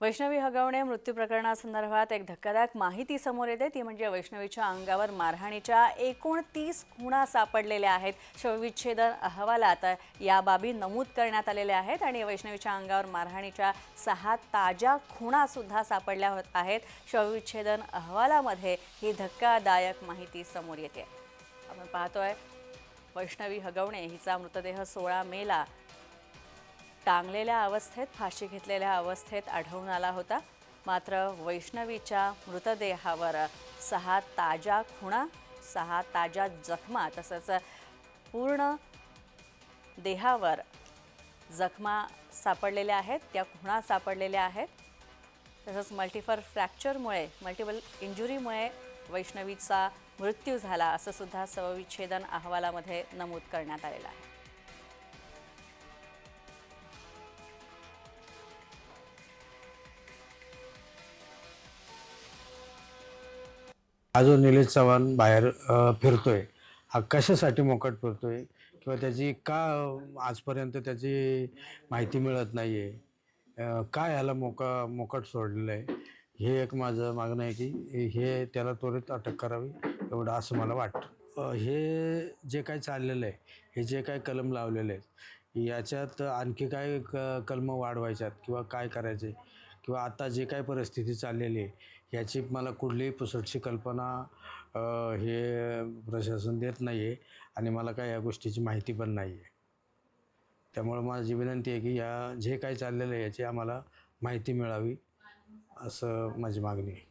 वैष्णवी हगवणे मृत्यू प्रकरणासंदर्भात एक धक्कादायक माहिती समोर येते. ती म्हणजे वैष्णवीच्या अंगावर मारहाणीच्या एकोणतीस खुणा सापडलेल्या आहेत. शवविच्छेदन अहवालात या बाबी नमूद करण्यात आलेल्या आहेत आणि वैष्णवीच्या अंगावर मारहाणीच्या सहा ताज्या खुणासुद्धा सापडल्या होत आहेत. शवविच्छेदन अहवालामध्ये ही धक्कादायक माहिती समोर येते. आपण पाहतोय वैष्णवी हगवणे हिचा मृतदेह सोळा मेला. टांगलेल्या अवस्थेत फाशी घेतलेल्या अवस्थेत आढळून आला होता. मात्र वैष्णवीच्या मृतदेहावर सहा ताज्या खुणा सहा ताज्या जखमा तसंच पूर्ण देहावर जखमा सापडलेल्या आहेत. त्या खुणा सापडलेल्या आहेत. तसंच मल्टिफर फ्रॅक्चरमुळे मल्टिपल इंजुरीमुळे वैष्णवीचा मृत्यू झाला असंसुद्धा सवविच्छेदन शवविच्छेदन अहवालामध्ये नमूद करण्यात आलेलं आहे. हा जो निलेश चव्हाण बाहेर फिरतोय. हा कशासाठी मोकट फिरतोय किंवा त्याची का आजपर्यंत त्याची माहिती मिळत नाही आहे का ह्याला मोका मोकट सोडलेलं आहे? हे एक माझं मागणं आहे की हे त्याला त्वरित अटक करावी एवढं असं मला वाटतं. हे जे काही चाललेलं आहे हे जे काही कलम लावलेले आहेत याच्यात आणखी काय क कलमं वाढवायच्यात? किंवा काय करायचे? किंवा आता जे काय परिस्थिती चाललेली आहे याची मला कुठलीही पुसटची कल्पना हे प्रशासन देत नाही आहे आणि मला काय या गोष्टीची माहिती पण नाही आहे त्यामुळं माझी विनंती आहे की या जे काय चाललेलं आहे याची आम्हाला माहिती मिळावी असं माझी मागणी आहे.